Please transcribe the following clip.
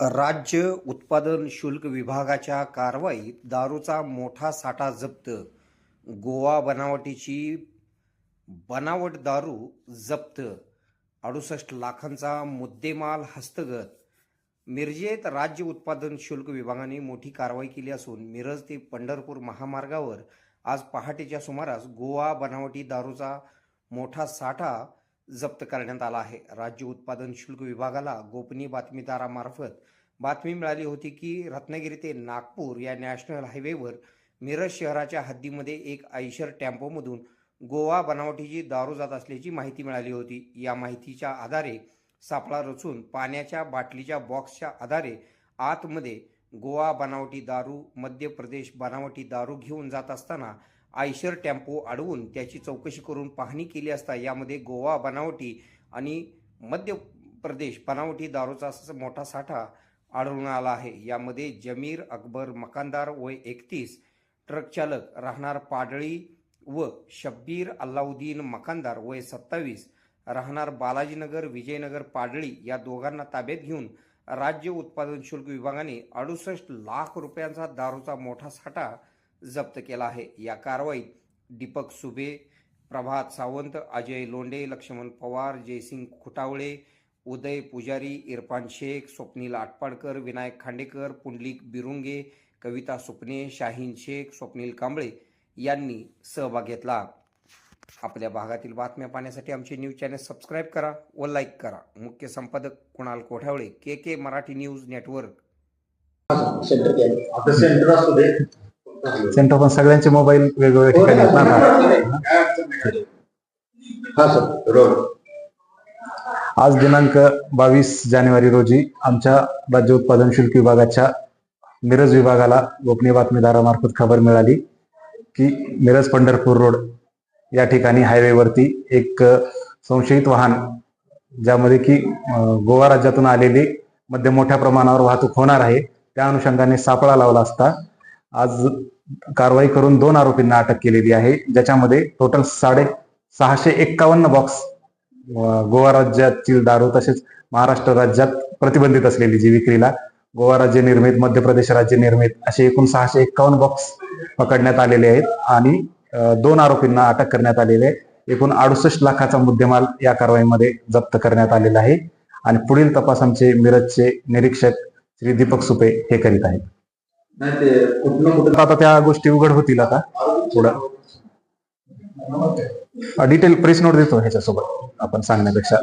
राज्य उत्पादन शुल्क विभागाच्या कारवाईत दारूचा मोठा साठा जप्त. गोवा बनावटीची बनावट दारू जप्त. अडुसष्ट लाखांचा मुद्देमाल हस्तगत. मिरजेत राज्य उत्पादन शुल्क विभागाने मोठी कारवाई केली असून मिरज ते पंढरपूर महामार्गावर आज पहाटेच्या सुमारास गोवा बनावटी दारूचा मोठा साठा जप्त करण्यात आला आहे. राज्य उत्पादन शुल्क विभागाला गोपनीय बातमीदारामार्फत बातमी मिळाली होती की रत्नागिरी ते नागपूर या नॅशनल हायवेवर मिरज शहराच्या हद्दीमध्ये एक आयशर टेम्पोमधून गोवा बनावटीची दारू जात असल्याची माहिती मिळाली होती. या माहितीच्या आधारे सापळा रचून पाण्याच्या बाटलीच्या बॉक्सच्या आधारे आतमध्ये गोवा बनावटी दारू मध्य प्रदेश बनावटी दारू घेऊन जात असताना आयशर टेम्पो अडवून त्याची चौकशी करून पाहणी केली असता यामध्ये गोवा बनावटी आणि मध्य प्रदेश बनावटी दारूचा असा मोठा साठा आढळून आला आहे. यामध्ये जमीर अकबर मकानदार वय एकतीस ट्रक चालक राहणार पाडळी व शब्बीर अल्लाउद्दीन मकानदार वय सत्तावीस राहणार बालाजीनगर विजयनगर पाडळी या दोघांना ताब्यात घेऊन राज्य उत्पादन शुल्क विभागाने अडुसष्ट लाख रुपयांचा दारूचा मोठा साठा जप्त केला आहे. या कारवाईत दीपक सुबे प्रभात सावंत अजय लोंडे लक्ष्मण पवार जयसिंग खुटावळे उदय पुजारी इरफान शेख स्वप्नील आटपाडकर विनायक खांडेकर पुंडलिक बिरुंगे कविता सुपणे शाहीन शेख स्वप्नील कांबळे यांनी सहभाग घेतला. आपल्या भागातील बातम्या पाहण्यासाठी आमचे न्यूज चॅनल सबस्क्राईब करा व लाईक करा. मुख्य संपादक Kunal Kothawale K K Marathi news network. Centre centre centre पण सगळ्यांचे मोबाईल वेगवेगळ्या ठिकाणी आहेत ना. हा सर. रोड. आज दिनांक बावीस जानेवारी रोजी आमच्या राज्य उत्पादन शुल्क विभागाच्या मिरज विभागाला गोपनीय बातमीदारामार्फत खबर मिळाली की मिरज पंढरपूर रोड या ठिकाणी हायवेवरती एक संशयित वाहन ज्यामध्ये की गोवा राज्यातून आलेली मध्ये मोठ्या प्रमाणावर वाहतूक होणार आहे. त्या अनुषंगाने सापळा लावला असता आज कारवाई करून दोन आरोपींना अटक केलेली आहे. ज्याच्यामध्ये टोटल साडे सहाशे एक्कावन्न बॉक्स गोवा राज्यातील दारू तसेच महाराष्ट्र राज्यात प्रतिबंधित असलेली जी विक्रीला गोवा राज्य निर्मित मध्य प्रदेश राज्य निर्मित असे एकूण सहाशे एक्कावन्न बॉक्स पकडण्यात आलेले आहेत आणि दोन आरोपींना अटक करण्यात आलेले आहे. एकूण अडुसष्ट लाखाचा मुद्देमाल या कारवाईमध्ये जप्त करण्यात आलेला आहे. आणि पुढील तपास आमचे मिरजचे निरीक्षक श्री दीपक सुपे हे करीत आहेत. नाही ते कुठलं कुठं आता त्या गोष्टी उघड होतील आता. पुढं डिटेल प्रेस नोट देतो ह्याच्यासोबत आपण सांगण्यापेक्षा.